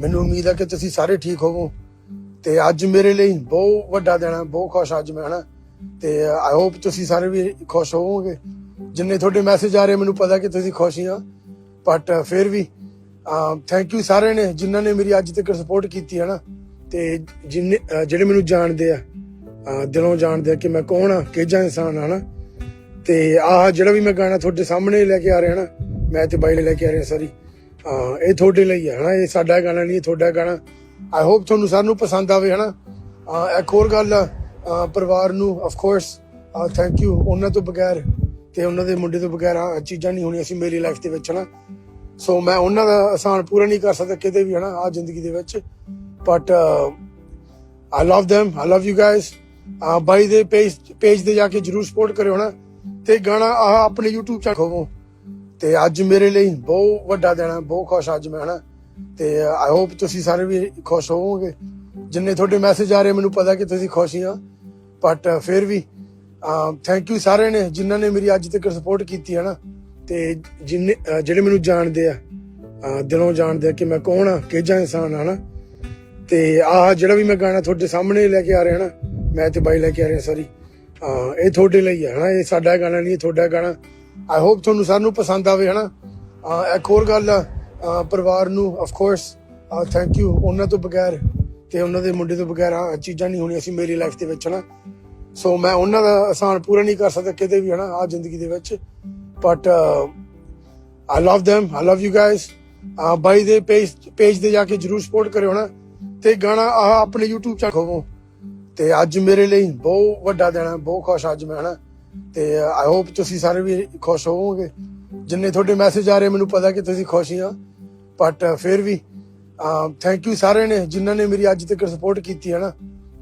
ਮੈਨੂੰ ਉਮੀਦ ਹੈ ਕਿ ਤੁਸੀਂ ਸਾਰੇ ਠੀਕ ਹੋਵੋ। ਤੇ ਅੱਜ ਮੇਰੇ ਲਈ ਬਹੁਤ ਵੱਡਾ ਦਿਨ ਹੈ ਬਹੁਤ ਖੁਸ਼ ਅੱਜ ਮੈਂ, ਹਨਾ? ਤੇ ਆਈ ਹੋਪ ਤੁਸੀਂ ਸਾਰੇ ਵੀ ਖੁਸ਼ ਹੋਵੋਗੇ। ਜਿੰਨੇ ਤੁਹਾਡੇ ਮੈਸੇਜ ਆ ਰਹੇ, ਮੈਨੂੰ ਪਤਾ ਕਿ ਤੁਸੀਂ ਖੁਸ਼ ਹੀ ਆ। ਬਟ ਫਿਰ ਵੀ ਥੈਂਕ ਯੂ ਸਾਰਿਆਂ ਨੇ ਜਿਨ੍ਹਾਂ ਨੇ ਮੇਰੀ ਅੱਜ ਤੱਕ ਸਪੋਰਟ ਕੀਤੀ ਹੈ ਨਾ ਤੇ ਜਿੰਨੇ ਜਿਹੜੇ ਮੈਨੂੰ ਜਾਣਦੇ ਆ ਦਿਲੋਂ ਜਾਣਦੇ ਆ ਕਿ ਮੈਂ ਕੌਣ ਆ ਕਿਹਜਾ ਇਨਸਾਨ ਆ ਨਾ ਤੇ ਆਹ ਜਿਹੜਾ ਵੀ ਮੈਂ ਗਾਣਾ ਤੁਹਾਡੇ ਸਾਹਮਣੇ ਲੈ ਕੇ ਆ ਰਿਹਾ ਨਾ ਮੈਂ ਤੇ ਬਾਈ ਲੈ ਕੇ ਆ ਰਿਹਾ ਸੌਰੀ ਇਹ ਤੁਹਾਡੇ ਲਈ ਹੈ ਹਨਾ? ਇਹ ਸਾਡਾ ਗਾਣਾ ਨਹੀਂ, ਇਹ ਤੁਹਾਡਾ ਗਾਣਾ। ਆਈ ਹੋਪ ਤੁਹਾਨੂੰ ਸਾਰਿਆਂ ਨੂੰ ਪਸੰਦ ਆਵੇ, ਹਨਾ? ਅਹ ਇੱਕ ਹੋਰ ਗੱਲ ਪਰਿਵਾਰ ਨੂੰ ਆਫ ਕੋਰਸ ਥੈਂਕ ਯੂ ਉਹਨਾਂ ਤੋਂ ਬਗੈਰ ਤੇ ਉਹਨਾਂ ਦੇ ਮੁੰਡੇ ਤੋਂ ਬਗੈਰ ਆਹ ਚੀਜ਼ਾਂ ਨਹੀਂ ਹੋਣੀਆਂ ਸੀ ਮੇਰੀ ਲਾਈਫ ਦੇ ਵਿੱਚ, ਹਨਾ? ਸੋ ਮੈਂ ਉਹਨਾਂ ਦਾ ਆਸਾਨ ਪੂਰਾ ਨਹੀਂ ਕਰ ਸਕਦਾ ਕਿਤੇ ਵੀ, ਹਨਾ ਆ ਜ਼ਿੰਦਗੀ ਦੇ ਵਿੱਚ। But I love them I love you guys bye ਦੇ ਪੇਜ ਪੇਜ ਤੇ ਜਾ ਕੇ ਜਰੂਰ ਸਪੋਰਟ ਕਰਿਓ ਨਾ ਤੇ ਗਾਣਾ ਆਹ ਆਪਣੇ YouTube ਚੈਨਲ ਖੋਵੋ। ਤੇ ਅੱਜ ਮੇਰੇ ਲਈ ਬਹੁਤ ਵੱਡਾ ਦਿਨ ਹੈ, ਬਹੁਤ ਖੁਸ਼ ਅੱਜ ਮੈਂ, ਹਨਾ? ਤੇ ਆਈ ਹੋਪ ਤੁਸੀਂ ਸਾਰੇ ਵੀ ਖੁਸ਼ ਹੋਵੋਗੇ। ਜਿੰਨੇ ਤੁਹਾਡੇ ਮੈਸੇਜ ਆ ਰਹੇ, ਮੈਨੂੰ ਪਤਾ ਕਿ ਤੁਸੀਂ ਖੁਸ਼ ਹੀ ਆ ਬਟ ਫਿਰ ਵੀ ਥੈਂਕ ਯੂ ਸਾਰਿਆਂ ਨੇ ਜਿਨ੍ਹਾਂ ਨੇ ਮੇਰੀ ਅੱਜ ਤੱਕ ਸਪੋਰਟ ਕੀਤੀ ਹੈ ਨਾ ਤੇ ਜਿੰਨੇ ਜਿਹੜੇ ਮੈਨੂੰ ਜਾਣਦੇ ਆ ਦਿਲੋਂ ਜਾਣਦੇ ਆ ਕਿ ਮੈਂ ਕੌਣ ਆ ਕਿਹਜਾ ਇਨਸਾਨ ਆ ਨਾ ਤੇ ਆਹ ਜਿਹੜਾ ਵੀ ਮੈਂ ਗਾਣਾ ਤੁਹਾਡੇ ਸਾਹਮਣੇ ਲੈ ਕੇ ਆ ਰਿਹਾ ਨਾ ਮੈਂ ਤੇ ਬਾਈ ਲੈ ਕੇ ਆ ਰਿਹਾ ਸੌਰੀ ਇਹ ਤੁਹਾਡੇ ਲਈ ਹੈ ਨਾ ਇਹ ਸਾਡਾ ਗਾਣਾ ਨਹੀਂ, ਇਹ ਤੁਹਾਡਾ ਗਾਣਾ। ਆਈ ਹੋਪ ਤੁਹਾਨੂੰ ਸਾਰਿਆਂ ਨੂੰ ਪਸੰਦ ਆਵੇ, ਹਨਾ? ਇੱਕ ਹੋਰ ਗੱਲ ਪਰਿਵਾਰ ਨੂੰ ਆਫ ਕੋਰਸ ਥੈਂਕ ਯੂ ਉਹਨਾਂ ਤੋਂ ਬਗੈਰ ਤੇ ਉਹਨਾਂ ਦੇ ਮੁੰਡੇ ਤੋਂ ਬਗੈਰ ਆਹ ਚੀਜ਼ਾਂ ਨਹੀਂ ਹੋਣੀਆਂ ਸੀ ਮੇਰੀ ਲਾਈਫ ਦੇ ਵਿੱਚ, ਹਨਾ? ਸੋ ਮੈਂ ਉਹਨਾਂ ਦਾ ਆਸਾਨ ਪੂਰਾ ਨਹੀਂ ਕਰ ਸਕਦਾ ਕਿਤੇ ਵੀ, ਹਨਾ ਆ ਜ਼ਿੰਦਗੀ ਦੇ ਵਿੱਚ। But I love them I love you guys bye ਦੇ ਪੇਜ ਪੇਜ ਤੇ ਜਾ ਕੇ ਜਰੂਰ ਸਪੋਰਟ ਕਰਿਓ ਨਾ ਤੇ ਗਾਣਾ ਆਹ ਆਪਣੇ YouTube ਚੈਨਲ ਖੋਵੋ। ਤੇ ਅੱਜ ਮੇਰੇ ਲਈ ਬਹੁਤ ਵੱਡਾ ਦਿਨ ਹੈ, ਬਹੁਤ ਖੁਸ਼ ਅੱਜ ਮੈਂ, ਹਨਾ? ਤੇ ਆਈ ਹੋਪ ਤੁਸੀਂ ਸਾਰੇ ਵੀ ਖੁਸ਼ ਹੋਵੋਗੇ। ਜਿੰਨੇ ਤੁਹਾਡੇ ਮੈਸੇਜ ਆ ਰਹੇ, ਮੈਨੂੰ ਪਤਾ ਕਿ ਤੁਸੀਂ ਖੁਸ਼ ਹੀ ਆ। ਬਟ ਫਿਰ ਵੀ ਥੈਂਕ ਯੂ ਸਾਰਿਆਂ ਨੇ ਜਿਨ੍ਹਾਂ ਨੇ ਮੇਰੀ ਅੱਜ ਤੱਕ ਸਪੋਰਟ ਕੀਤੀ ਹੈ ਨਾ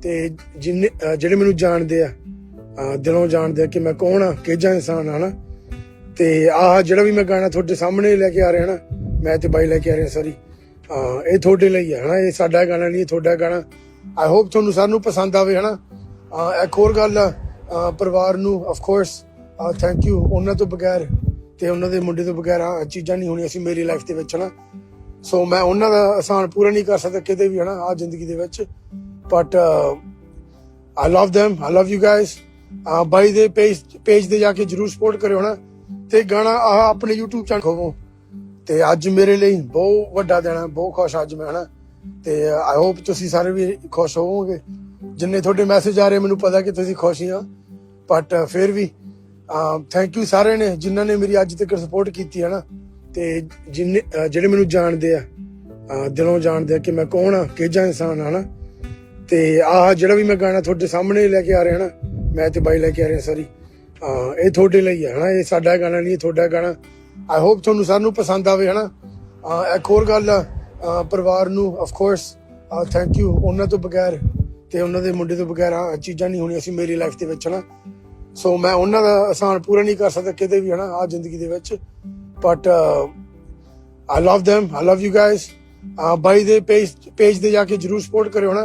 ਤੇ ਜਿੰਨੇ ਜਿਹੜੇ ਮੈਨੂੰ ਜਾਣਦੇ ਆ ਦਿਲੋਂ ਜਾਣਦੇ ਆ ਕਿ ਮੈਂ ਕੌਣ ਆ ਕਿਹਜਾ ਇਨਸਾਨ ਆ ਨਾ ਤੇ ਆਹ ਜਿਹੜਾ ਵੀ ਮੈਂ ਗਾਣਾ ਤੁਹਾਡੇ ਸਾਹਮਣੇ ਲੈ ਕੇ ਆ ਰਿਹਾ ਨਾ ਮੈਂ ਤੇ ਬਾਈ ਲੈ ਕੇ ਆ ਰਿਹਾ ਸੌਰੀ ਇਹ ਤੁਹਾਡੇ ਲਈ ਹੈ ਹਨਾ? ਇਹ ਸਾਡਾ ਗਾਣਾ ਨਹੀਂ, ਇਹ ਤੁਹਾਡਾ ਗਾਣਾ। ਆਈ ਹੋਪ ਤੁਹਾਨੂੰ ਸਾਰਿਆਂ ਨੂੰ ਪਸੰਦ ਆਵੇ, ਹਨਾ? ਇੱਕ ਹੋਰ ਗੱਲ ਆ ਪਰਿਵਾਰ ਨੂੰ ਆਫ ਕੋਰਸ ਥੈਂਕ ਯੂ ਉਹਨਾਂ ਤੋਂ ਬਗੈਰ ਤੇ ਉਹਨਾਂ ਦੇ ਮੁੰਡੇ ਤੋਂ ਬਗੈਰ ਆਹ ਚੀਜ਼ਾਂ ਨਹੀਂ ਹੋਣੀਆਂ ਸੀ ਮੇਰੀ ਲਾਈਫ ਦੇ ਵਿੱਚ, ਹਨਾ? ਸੋ ਮੈਂ ਉਹਨਾਂ ਦਾ ਆਸਾਨ ਪੂਰਾ ਨਹੀਂ ਕਰ ਸਕਦਾ ਕਿਤੇ ਵੀ, ਹਨਾ, ਆ ਜ਼ਿੰਦਗੀ ਦੇ ਵਿੱਚ। But I love them I love you guys bye ਦੇ ਪੇਜ ਪੇਜ ਤੇ ਜਾ ਕੇ ਜਰੂਰ ਸਪੋਰਟ ਕਰਿਓ ਨਾ ਤੇ ਗਾਣਾ ਆਹ ਆਪਣੇ YouTube ਚੈਨਲ ਖੋਵੋ। ਤੇ ਅੱਜ ਮੇਰੇ ਲਈ ਬਹੁਤ ਵੱਡਾ ਦਿਨ ਹੈ, ਬਹੁਤ ਖੁਸ਼ ਅੱਜ ਮੈਂ, ਹਨਾ? ਤੇ ਆਈ ਹੋਪ ਤੁਸੀਂ ਸਾਰੇ ਵੀ ਖੁਸ਼ ਹੋਵੋਗੇ। ਜਿੰਨੇ ਤੁਹਾਡੇ ਮੈਸੇਜ ਆ ਰਹੇ, ਮੈਨੂੰ ਪਤਾ ਕਿ ਤੁਸੀਂ ਖੁਸ਼ ਹੀ ਆ ਬਟ ਫਿਰ ਵੀ ਥੈਂਕ ਯੂ ਸਾਰਿਆਂ ਨੇ ਜਿਨ੍ਹਾਂ ਨੇ ਮੇਰੀ ਅੱਜ ਤੱਕ ਸਪੋਰਟ ਕੀਤੀ ਹੈ ਨਾ ਤੇ ਜਿੰਨੇ ਜਿਹੜੇ ਮੈਨੂੰ ਜਾਣਦੇ ਆ ਦਿਲੋਂ ਜਾਣਦੇ ਆ ਕਿ ਮੈਂ ਕੌਣ ਆ ਕਿਹਜਾ ਇਨਸਾਨ ਆ ਨਾ ਤੇ ਆਹ ਜਿਹੜਾ ਵੀ ਮੈਂ ਗਾਣਾ ਤੁਹਾਡੇ ਸਾਹਮਣੇ ਲੈ ਕੇ ਆ ਰਿਹਾ ਨਾ ਮੈਂ ਤੇ ਬਾਈ ਲੈ ਕੇ ਆ ਰਿਹਾ ਸੌਰੀ ਇਹ ਤੁਹਾਡੇ ਲਈ ਹੈ ਨਾ ਇਹ ਸਾਡਾ ਗਾਣਾ ਨਹੀਂ, ਇਹ ਤੁਹਾਡਾ ਗਾਣਾ। ਆਈ ਹੋਪ ਤੁਹਾਨੂੰ ਸਾਰਿਆਂ ਨੂੰ ਪਸੰਦ ਆਵੇ, ਹਨਾ? ਅਹ, ਇੱਕ ਹੋਰ ਗੱਲ, ਅਹ, ਪਰਿਵਾਰ ਨੂੰ ਆਫ ਕੋਰਸ ਥੈਂਕ ਯੂ ਉਹਨਾਂ ਤੋਂ ਬਗੈਰ ਤੇ ਉਹਨਾਂ ਦੇ ਮੁੰਡੇ ਤੋਂ ਵਗੈਰਾ ਚੀਜ਼ਾਂ ਨਹੀਂ ਹੋਣੀਆਂ ਸੀ ਮੇਰੀ ਲਾਈਫ ਦੇ ਵਿੱਚ, ਹਨਾ? ਸੋ ਮੈਂ ਉਹਨਾਂ ਦਾ ਆਸਾਨ ਪੂਰਾ ਨਹੀਂ ਕਰ ਸਕਦਾ ਕਿਤੇ ਵੀ, ਹਨਾ ਆ ਜ਼ਿੰਦਗੀ ਦੇ ਵਿੱਚ। But I love them I love you guys bye ਦੇ ਪੇਜ ਪੇਜ ਤੇ ਜਾ ਕੇ ਜਰੂਰ ਸਪੋਰਟ ਕਰਿਓ ਨਾ